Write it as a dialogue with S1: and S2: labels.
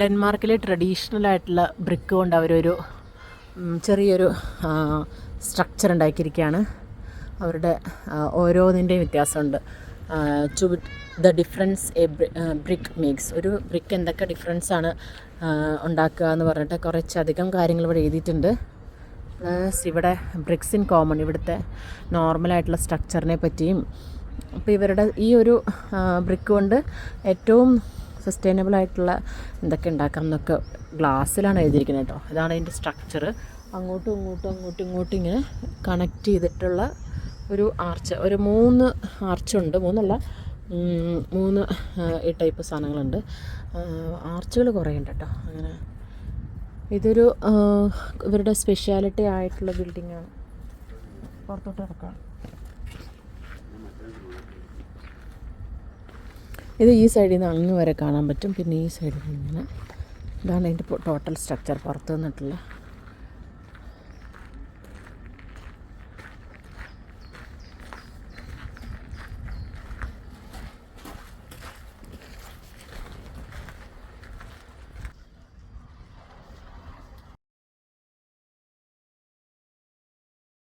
S1: ഡെൻമാർക്കിലെ traditional ആയിട്ടുള്ള brick കൊണ്ട് അവരൊരു ചെറിയൊരു സ്ട്രക്ചർ ഉണ്ടാക്കിയിരിക്കുകയാണ്. അവരുടെ ഓരോന്നിന്റെയും വ്യത്യാസമുണ്ട്. To the difference a brick makes ഒരു ബ്രിക്ക് എന്തൊക്കെ ഡിഫറൻസ് ആണ് ഉണ്ടാക്കുക എന്ന് പറഞ്ഞിട്ട് കുറച്ചധികം കാര്യങ്ങൾ ഇവിടെ എഴുതിയിട്ടുണ്ട്. പ്ലസ് ഇവിടെ ബ്രിക്സ് ഇൻ കോമൺ ഇവിടുത്തെ നോർമലായിട്ടുള്ള സ്ട്രക്ചറിനെ പറ്റിയും അപ്പോൾ ഇവരുടെ ഈ ഒരു ബ്രിക്ക് കൊണ്ട് ഏറ്റവും സസ്റ്റൈനബിൾ ആയിട്ടുള്ള എന്തൊക്കെ ഉണ്ടാക്കാം എന്നൊക്കെ ഗ്ലാസ്സിലാണ് എഴുതിയിരിക്കുന്നത് കേട്ടോ. ഇതാണ് അതിന്റെ സ്ട്രക്ചർ അങ്ങോട്ടും ഇങ്ങോട്ടും അങ്ങോട്ടും ഇങ്ങോട്ടും ഇങ്ങനെ കണക്ട് ചെയ്തിട്ടുള്ള ഒരു ആർച്ച് ഒരു മൂന്ന് ആർച്ചുണ്ട് മൂന്നല്ല മൂന്ന് ഈ ടൈപ്പ് സാധനങ്ങളുണ്ട്. ആർച്ചുകൾ കുറേ ഉണ്ട് കേട്ടോ. അങ്ങനെ. ഇതൊരു ഇവരുടെ സ്പെഷ്യാലിറ്റി ആയിട്ടുള്ള ബിൽഡിങ്ങാണ് പുറത്തോട്ട് ഇറക്കാം ഇത് ഈ സൈഡിൽ നിന്ന് അങ്ങ് വരെ കാണാൻ പറ്റും. പിന്നെ ഈ സൈഡിൽ നിന്ന് ഇതാണ് അതിന്റെ ടോട്ടൽ സ്ട്രക്ചർ പുറത്തു നിന്നിട്ടുള്ള